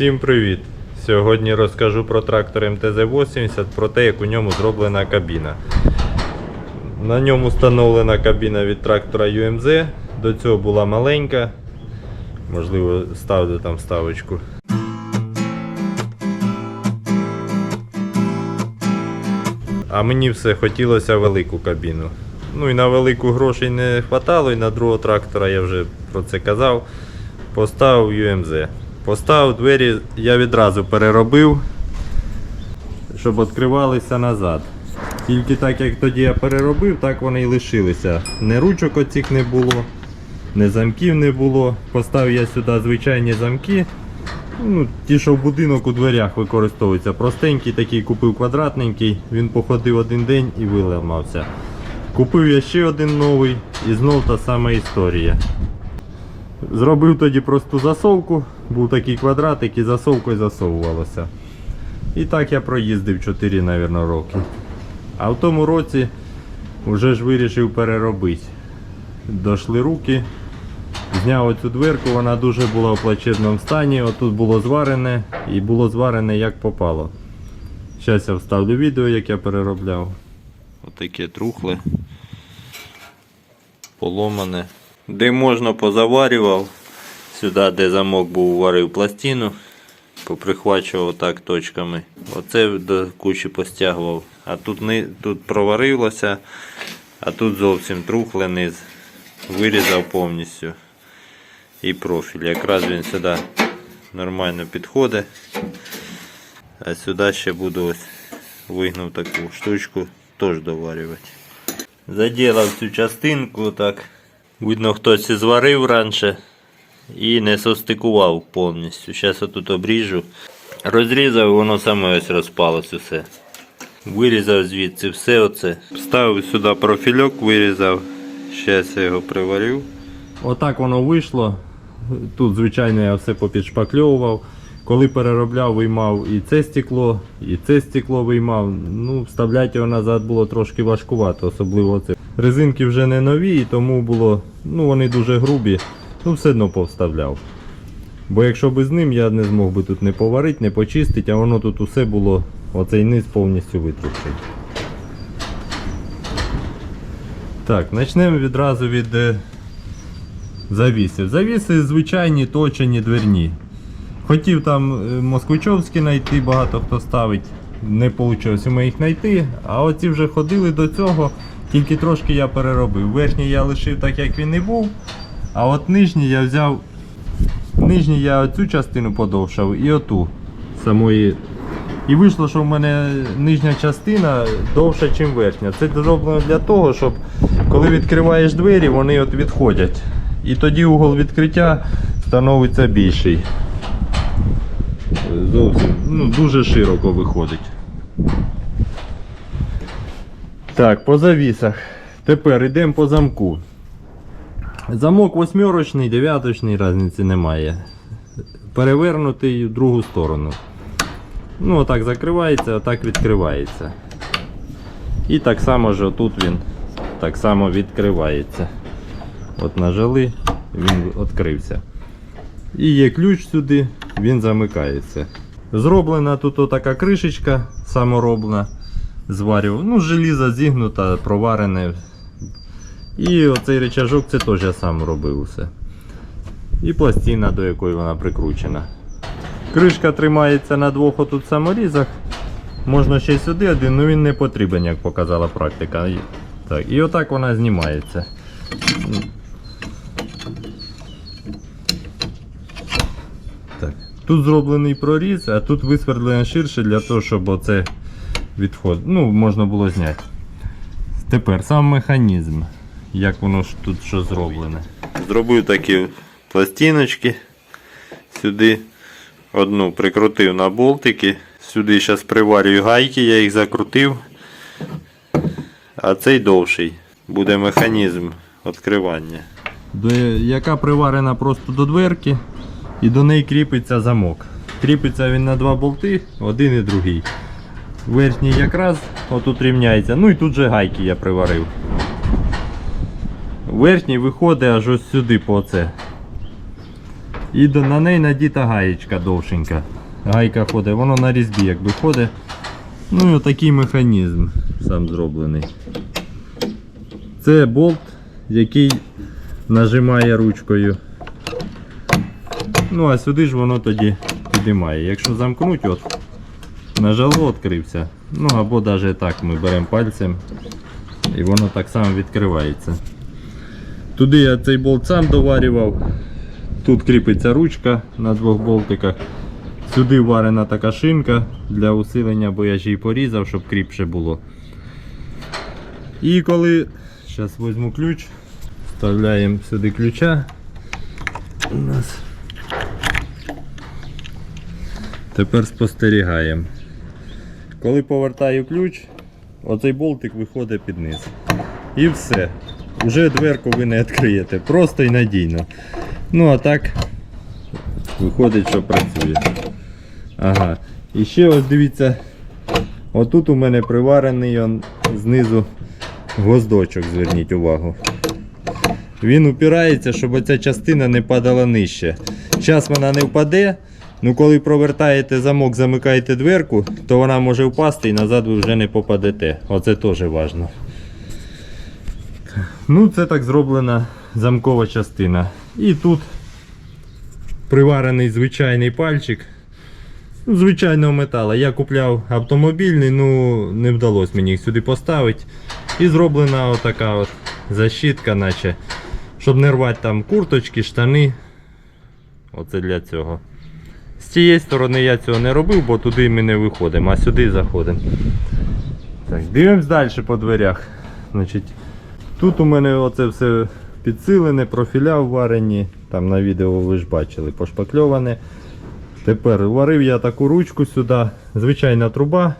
Всім привіт! Сьогодні розкажу про трактор МТЗ-80, про те, як у ньому зроблена кабіна. На ньому встановлена кабіна від трактора UMZ. До цього була маленька. Можливо, ставлю там ставочку. А мені все хотілося велику кабіну. Ну і на велику грошей не хватало, і на другого трактора я вже про це казав. Поставив UMZ. Поставив двері, я відразу переробив, щоб відкривалися назад. Тільки так як тоді я переробив, так вони і лишилися. Не ручок оцих не було, не замків не було. Поставив я сюди звичайні замки. Ну, ті, що в будинок у дверях використовуються. Простенький такий купив квадратненький, він походив один день і виламався. Купив я ще один новий і знов та сама історія. Зробив тоді просту засовку, був такий квадратик і засовкою засовувалося. І так я проїздив 4, мабуть, роки. А в тому році вже ж вирішив переробити. Дошли руки, зняв оцю дверку, вона дуже була в плачевному стані. Отут було зварене і було зварене як попало. Зараз я вставлю відео, як я переробляв. Отаке трухле, поломане. Де можна позаварював. Сюди, де замок був, варив пластину, поприхвачував так точками. Оце до кучі постягував. А тут, не, тут проварилося, а тут зовсім трухле низ. Вирізав повністю. І профіль. Якраз він сюди нормально підходить. А сюди ще буду ось вигнув таку штучку, теж доварювати. Заділав цю частинку так. Видно, хтось і зварив раніше і не состикував повністю. Зараз отут обріжу. Розрізав, воно саме ось розпалось усе. Вирізав звідси все оце. Вставив сюди профільок, вирізав. Зараз я його приварю. Отак воно вийшло. Тут, звичайно, я все попідшпакльовував. Коли переробляв, виймав і це стекло, і це стекло виймав. Ну, вставляти його назад було трошки важкувато, особливо це. Резинки вже не нові, тому було, ну вони дуже грубі, ну все одно повставляв. Бо якщо би з ним я не змог би тут не поварити, не почистити, а воно тут усе було, оцей низ повністю витрушений. Так, почнемо відразу від е, завісів. Завіси звичайні точені дверні. Хотів там е, москвичовські знайти, багато хто ставить. Не вийшло мене їх знайти. А оці вже ходили до цього, тільки трошки я переробив. Верхній я лишив так, як він і був. А от нижній я взяв. Нижній я оцю частину подовшав і оту самої. І вийшло, що в мене нижня частина довша, ніж верхня. Це зроблено для того, щоб коли відкриваєш двері, вони от відходять. І тоді угол відкриття становиться більший. Зовсім ну, дуже широко виходить. Так, по завісах. Тепер йдемо по замку. Замок восьмерочний, дев'яточний, різниці немає. Перевернутий в другу сторону. Ну, отак закривається, отак відкривається. І так само ж отут він так само відкривається. От нажали, він відкрився. І є ключ сюди, він замикається. Зроблена тут така кришечка самороблена. Зварював. Ну, желізо зігнута, проварене. І оцей речажок це теж я сам робив усе. І пластина, до якої вона прикручена. Кришка тримається на двох отут саморізах. Можна ще й сюди один, але він не потрібен, як показала практика. Так, і отак вона знімається. Так. Тут зроблений проріз, а тут висвердлено ширше для того, щоб оце відход. Ну, можна було зняти. Тепер сам механізм. Як воно ж тут що зроблене. Зробив такі пластиночки. Сюди одну прикрутив на болтики. Сюди зараз приварюю гайки, я їх закрутив. А цей довший. Буде механізм відкривання. Яка приварена просто до дверки. І до неї кріпиться замок. Кріпиться він на два болти, один і другий. Верхній якраз отут рівняється. Ну і тут же гайки я приварив. Верхній виходить аж ось сюди по оце. І на неї надіта гаєчка довшенька. Гайка ходить, воно на різьбі якби ходить. Ну і отакий механізм сам зроблений. Це болт, який нажимає ручкою. Ну а сюди ж воно тоді підіймає. Якщо замкнуть, от, нажало, відкрився. Ну або навіть так ми беремо пальцем і воно так само відкривається. Туди я цей болт сам доварював. Тут кріпиться ручка на двох болтиках. Сюди варена така шинка для усилення, бо я ж її порізав, щоб кріпше було. І коли зараз візьму ключ, вставляємо сюди ключа. У нас. Тепер спостерігаємо. Коли повертаю ключ, оцей болтик виходить під низ. І все. Уже дверку ви не відкриєте. Просто і надійно. Ну а так виходить, що працює. Ага. І ще ось дивіться, отут у мене приварений он, знизу гвоздочок, зверніть увагу. Він упирається, щоб оця частина не падала нижче. Зараз вона не впаде, ну коли провертаєте замок, замикаєте дверку, то вона може впасти і назад ви вже не попадете. Оце теж важливо. Ну, це так зроблена замкова частина. І тут приварений звичайний пальчик. Звичайного металу. Я купляв автомобільний, ну не вдалося мені їх сюди поставити. І зроблена отака от защитка, наче, щоб не рвати там курточки, штани. Оце для цього. З цієї сторони я цього не робив, бо туди ми не виходимо, а сюди заходимо. Так, дивимось далі по дверях. Значить, Тут у мене оце все підсилене, профіля вварені. Там на відео ви ж бачили, пошпакльоване. Тепер варив я таку ручку сюди. Звичайна труба,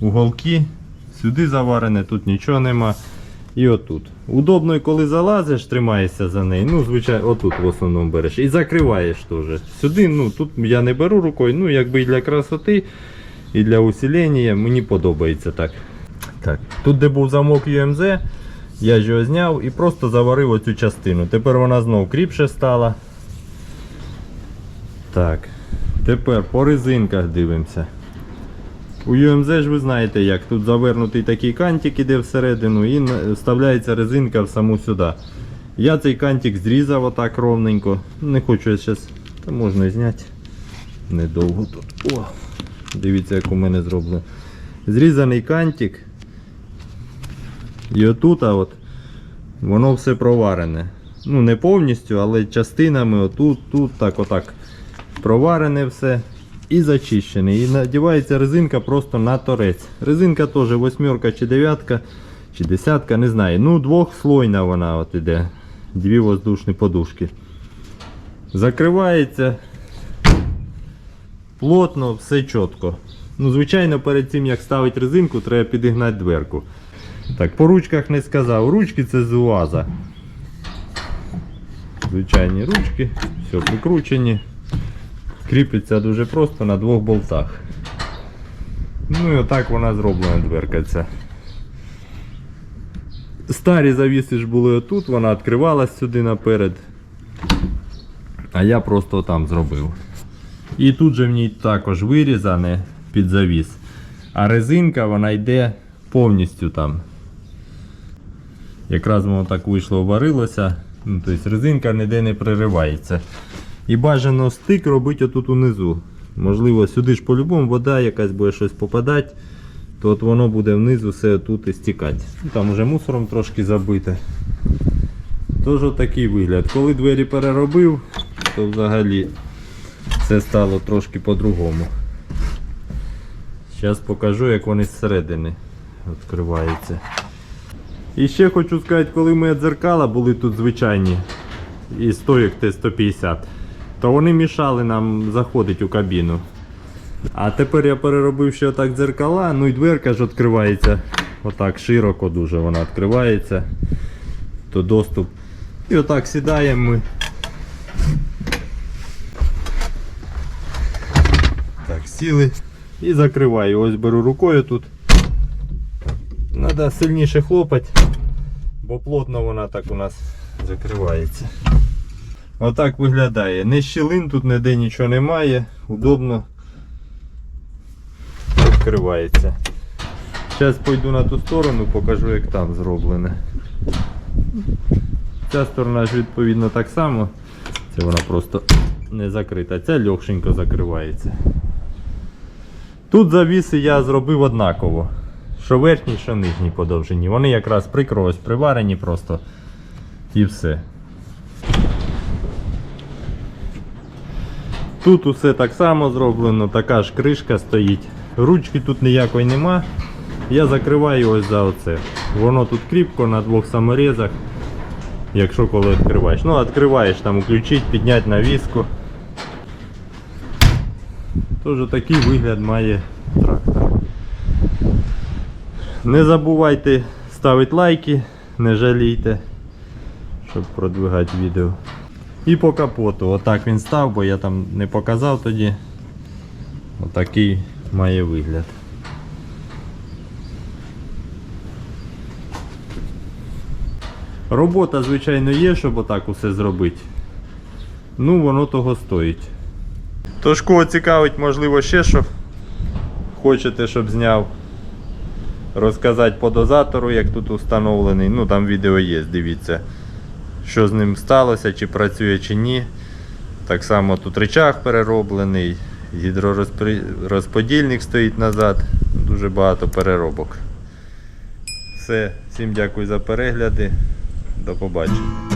уголки. Сюди заварене, тут нічого нема. І отут. Удобно, коли залазиш, тримаєшся за неї. Ну, звичайно, отут в основному береш. І закриваєш теж. Сюди, ну тут я не беру рукою, ну якби і для красоти, і для усилення. Мені подобається так. Так, Тут, де був замок UMZ, я ж його зняв і просто заварив оцю частину. Тепер вона знов кріпше стала. Так. Тепер по резинках дивимося. У UMZ ж ви знаєте як, тут завернутий такий кантик іде всередину і вставляється резинка в саму сюди. Я цей кантик зрізав отак ровненько. Не хочу я зараз. Та можна зняти. Недовго тут. О! Дивіться, як у мене зроблено. Зрізаний кантик. І отут, а от, воно все проварене. Ну, не повністю, але частинами отут, тут, так, отак. Проварене все і зачищене. І надівається резинка просто на торець. Резинка теж восьмерка чи дев'ятка, чи десятка, не знаю. Ну, двохслойна вона от іде. Дві воздушні подушки. Закривається плотно, все чітко. Ну, звичайно, перед цим як ставити резинку, треба підігнати дверку. Так, по ручках не сказав. Ручки це з УАЗа. Звичайні ручки, все прикручені. Кріпиться дуже просто на двох болтах. Ну і отак вона зроблена дверка ця. Старі завіси ж були отут, вона відкривалась сюди наперед. А я просто там зробив. І тут же в ній також вирізане під завіс. А резинка вона йде повністю там. Якраз воно так вийшло, варилося. Ну, тобто резинка ніде не приривається. І бажано стик робити отут унизу. Можливо, сюди ж по-любому вода якась буде щось попадати, то от воно буде внизу все тут і стікати. Ну, Там вже мусором трошки забите. Тож такий вигляд. Коли двері переробив, то взагалі все стало трошки по-другому. Зараз покажу, як вони зсередини відкриваються. І ще хочу сказати, коли ми дзеркала були тут звичайні і стоїк Т-150, то вони мішали нам заходити у кабіну. А тепер я переробив ще отак дзеркала, ну і дверка ж відкривається отак широко дуже вона відкривається, то доступ. І отак сідаємо ми. Так, сіли і закриваю. Ось беру рукою тут. Треба сильніше хлопати, бо плотно вона так у нас закривається. Отак виглядає. Не щілин, тут ніде нічого немає. Удобно відкривається. Зараз пойду на ту сторону, покажу, як там зроблене. Ця сторона ж відповідно так само. Це вона просто не закрита. Ця легшенько закривається. Тут завіси я зробив однаково. Що верхні, що нижні по довжині. Вони якраз прикрось приварені просто. І все. Тут усе так само зроблено, така ж кришка стоїть. Ручки тут ніякої нема. Я закриваю ось за оце. Воно тут кріпко на двох саморізах. Якщо коли відкриваєш. Ну, відкриваєш там, включити, підняти навіску. Тож такий вигляд має. Не забувайте ставити лайки, не жалійте, щоб продвигати відео. І по капоту. Отак він став, бо я там не показав тоді. Отакий має вигляд. Робота, звичайно, є, щоб отак усе зробити. Ну, воно того стоїть. Тож кого цікавить, можливо, ще що хочете, щоб зняв. Розказати по дозатору, як тут установлений. Ну там відео є, дивіться, що з ним сталося, чи працює, чи ні. Так само тут речах перероблений, гідророзподільник стоїть назад. Дуже багато переробок. Все, всім дякую за перегляди. До побачення.